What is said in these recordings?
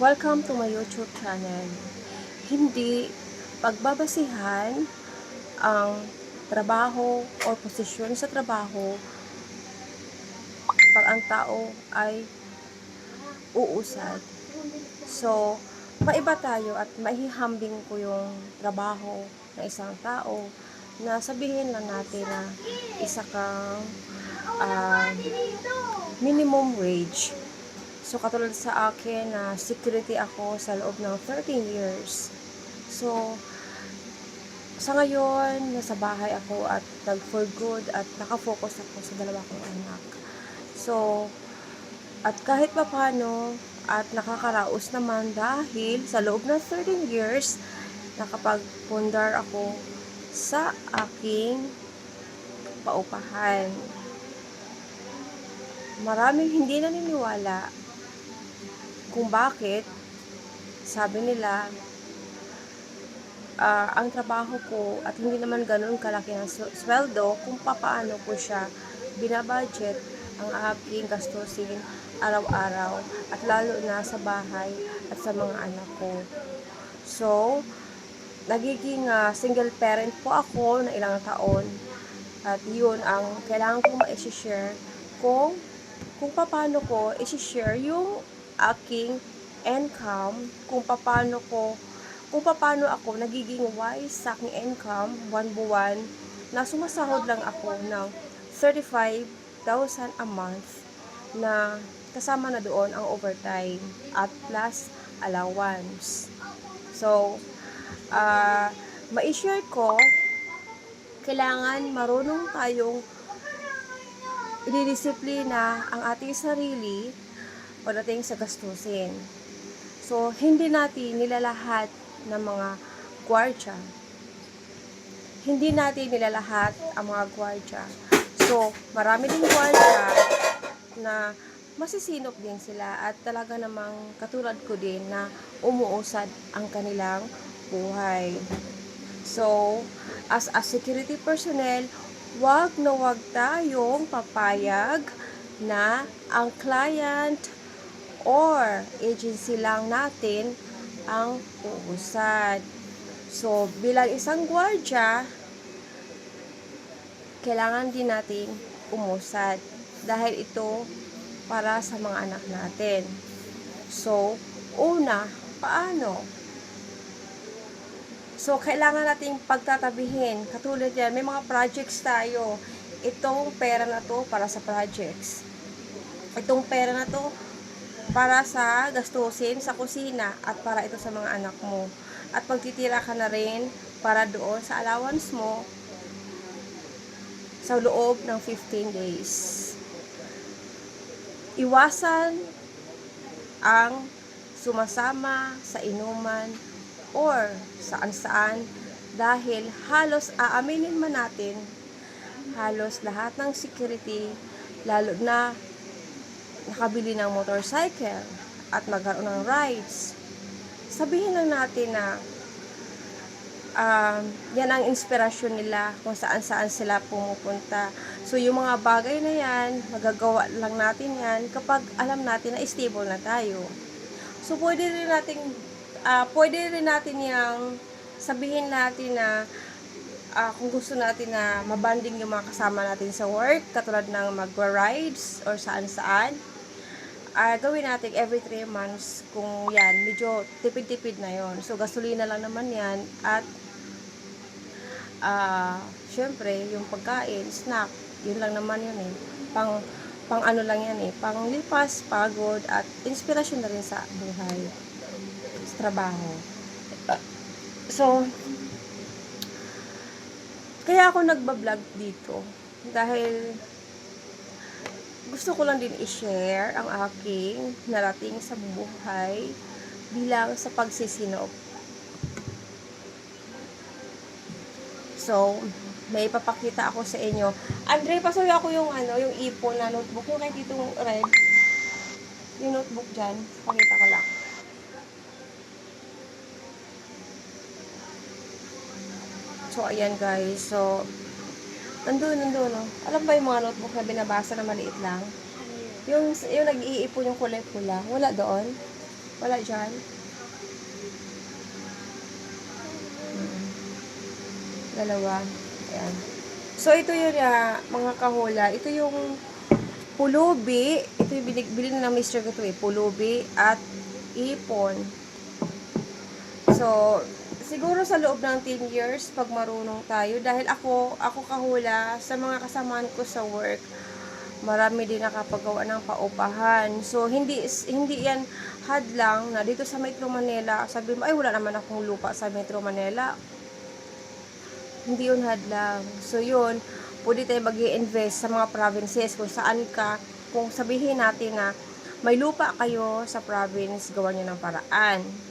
Welcome to my YouTube channel. Hindi pagbabasihan ang trabaho or posisyon sa trabaho pag ang tao ay uusad. So, maiba tayo at maihambing ko yung trabaho ng isang tao na sabihin lang natin na isa kang ah, minimum wage. So, katulad sa akin na security ako sa loob ng 13 years. So, sa ngayon, nasa bahay ako at nag for good at nakafocus ako sa dalawa kong anak. So, at kahit pa paano, at nakakaraos naman dahil sa loob ng 13 years, nakapagpundar ako sa aking paupahan. Maraming hindi naniniwala kung bakit sabi nila ah, ang trabaho ko at hindi naman ganun kalaki sw- sweldo kung papaano ko siya binabudget ang aking gastusin araw-araw at lalo na sa bahay at sa mga anak ko. So, nagiging ah, single parent po ako na ilang taon at yun ang kailangan kong ma-share kung kung paano ko i-share yung aking income, kung paano ko kung paano ako nagiging wise sa aking income buwan-buwan na sumasahod lang ako ng 35,000 a month na kasama na doon ang overtime at plus allowance. So, ah ma-share ko, kailangan marunong tayong ididisiplina ang ating sarili pagdating sa gastusin. So, hindi natin nilalahat ng mga gwardya. Hindi natin nilalahat ang mga gwardya. So, marami din gwardya na masisinop din sila at talaga namang katulad ko din na umuusad ang kanilang buhay. So, as a security personnel, wag na wag tayong papayag na ang client or agency lang natin ang uusad. So, bilang isang gwardya, kailangan din natin umusad dahil ito para sa mga anak natin. So, una, paano? So, kailangan nating pagtatabihin. Katulad yan, may mga projects tayo. Itong pera na to para sa projects. Itong pera na to para sa gastusin sa kusina at para ito sa mga anak mo. At pagtitira ka na rin para doon sa allowance mo sa loob ng 15 days. Iwasan ang sumasama sa inuman or saan saan dahil halos aaminin man natin halos lahat ng security lalo na nakabili ng motorcycle at magkaroon ng rides sabihin lang natin na um, yan ang inspirasyon nila kung saan saan sila pumupunta. So yung mga bagay na yan magagawa lang natin yan kapag alam natin na stable na tayo. So pwede rin natin ah pwede rin natin yung sabihin natin na ah, kung gusto natin na mabanding yung mga kasama natin sa work, katulad ng mag-rides or saan-saan, ah gawin natin every 3 months kung yan, medyo tipid-tipid na yon So, gasolina lang naman yan at ah syempre, yung pagkain, snack, yun lang naman yun eh. Pang, pang ano lang yan eh, pang lipas, pagod, at inspirasyon na rin sa buhay sa trabaho. So, kaya ako nagbablog dito dahil gusto ko lang din i-share ang aking narating sa buhay bilang sa pagsisinop. So, may ipapakita ako sa inyo. Andre, pasuyo ako yung ano, yung ipon na notebook. Yung kay Titong Red. Yung notebook dyan. Pakita ko lang. So, ayan guys. So, nandun, nandun, no? Alam ba yung mga notebook na binabasa na maliit lang? Yung, yung nag-iipon yung kulay pula. Wala doon? Wala dyan. Dalawa. Ayan. So, ito yun ya, mga kahula. Ito yung pulubi. Ito yung binig, bilhin na ng Mr. ito eh. Pulubi at ipon. So, siguro sa loob ng 10 years, pag marunong tayo, dahil ako, ako kahula, sa mga kasamaan ko sa work, marami din nakapagawa ng paupahan. So, hindi, hindi yan hadlang na dito sa Metro Manila, sabi mo, ay wala naman akong lupa sa Metro Manila. Hindi yun hadlang. So, yun, pwede tayo mag invest sa mga provinces kung saan ka, kung sabihin natin na may lupa kayo sa province, gawa nyo ng paraan.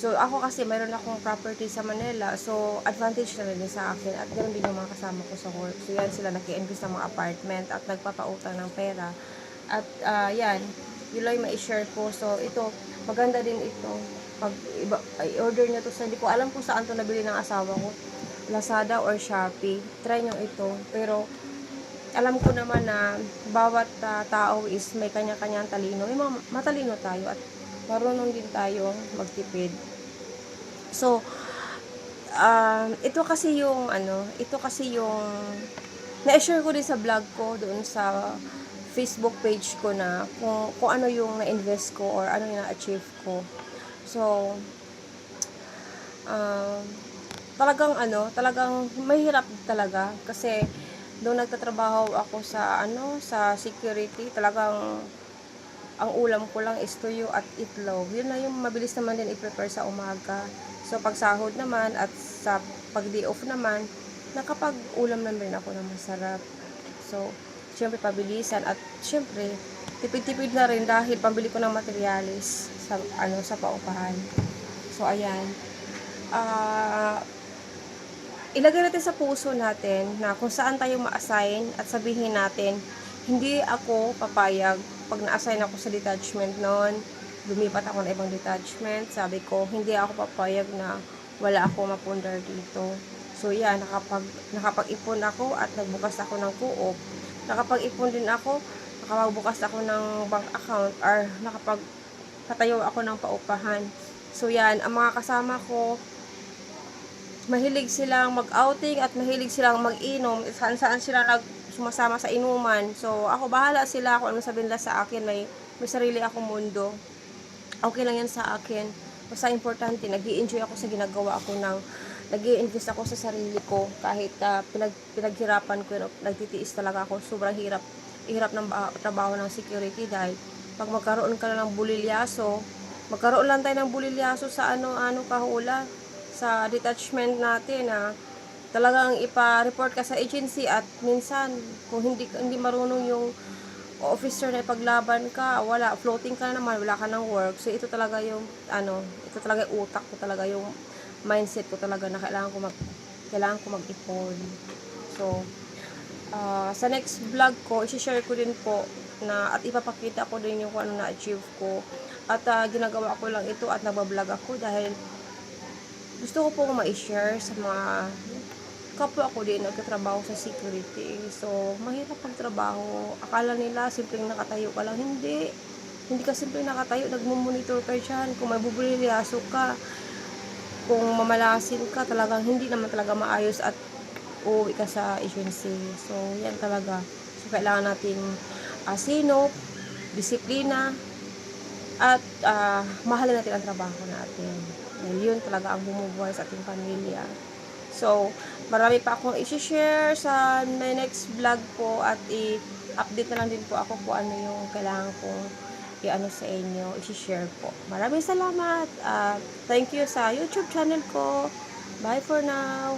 So, ako kasi mayroon akong property sa Manila. So, advantage na rin sa akin. At ganoon din yung mga kasama ko sa work. So, yan sila nag-invest ng mga apartment at nagpapautang ng pera. At, ah, yan. Yun lang ma-share ko. So, ito, maganda din ito. Pag iba, i-order nyo to sa, hindi ko alam kung saan to nabili ng asawa ko. Lazada or Shopee. Try nyo ito. Pero, alam ko naman na bawat ah, tao is may kanya-kanyang talino. May mga matalino tayo at marunong din tayong magtipid. So, um, ito kasi yung ano, ito kasi yung na-share ko din sa vlog ko doon sa Facebook page ko na kung, kung ano yung na-invest ko or ano yung na-achieve ko. So, um, talagang ano, talagang mahirap talaga kasi doon nagtatrabaho ako sa ano, sa security, talagang ang ulam ko lang is tuyo at itlog. Yun na yung mabilis naman din i-prepare sa umaga. So, pag sahod naman at sa pag day off naman, nakapag-ulam naman rin ako ng masarap. So, syempre pabilisan at syempre tipid-tipid na rin dahil pambili ko ng materialis sa ano sa paupahan. So, ayan. Ah, ilagay natin sa puso natin na kung saan tayo ma-assign at sabihin natin, hindi ako papayag pag na-assign ako sa detachment noon, lumipat ako ng ibang detachment, sabi ko, hindi ako papayag na wala ako mapundar dito. So, yan, nakapag, nakapag-ipon ako at nagbukas ako ng co-op. Nakapag-ipon din ako, nakapagbukas ako ng bank account or nakapagpatayo ako ng paupahan. So, yan, ang mga kasama ko, mahilig silang mag-outing at mahilig silang mag-inom. Saan saan sila nag sumasama sa inuman. So, ako bahala sila kung ano sabihin nila sa akin. May, may sarili akong mundo. Okay lang yan sa akin. Basta importante, nag enjoy ako sa ginagawa ako ng nag invest ako sa sarili ko kahit uh, pinag, pinaghirapan ko yun, nagtitiis talaga ako sobrang hirap hirap ng ba- trabaho ng security dahil pag magkaroon ka na ng bulilyaso magkaroon lang tayo ng bulilyaso sa ano ano kahula sa detachment natin na talagang ipa-report ka sa agency at minsan kung hindi hindi marunong yung officer na ipaglaban ka, wala, floating ka na naman, wala ka ng work. So, ito talaga yung, ano, ito talaga yung utak ko talaga, yung mindset ko talaga na kailangan ko mag, kailangan ko mag-ipon. So, ah, sa next vlog ko, isi-share ko din po na, at ipapakita ko din yung ano na-achieve ko. At ah, ginagawa ko lang ito at nagbablog ako dahil gusto ko po ma-share sa mga kapwa ko din nagtatrabaho sa security. So, mahirap pagtrabaho. Akala nila simpleng nakatayo ka lang. Hindi. Hindi ka simpleng nakatayo. Nagmumonitor ka dyan. Kung may bubulilyaso ka, kung mamalasin ka, talagang hindi naman talaga maayos at uuwi ka sa agency. So, yan talaga. So, kailangan natin asino, disiplina, at ah, mahalin natin ang trabaho natin. Dahil yun talaga ang bumubuhay sa ating pamilya. So, marami pa akong i-share sa my next vlog po at i-update na lang din po ako kung ano yung kailangan kong i-ano sa inyo, i-share po. Maraming salamat. at thank you sa YouTube channel ko. Bye for now.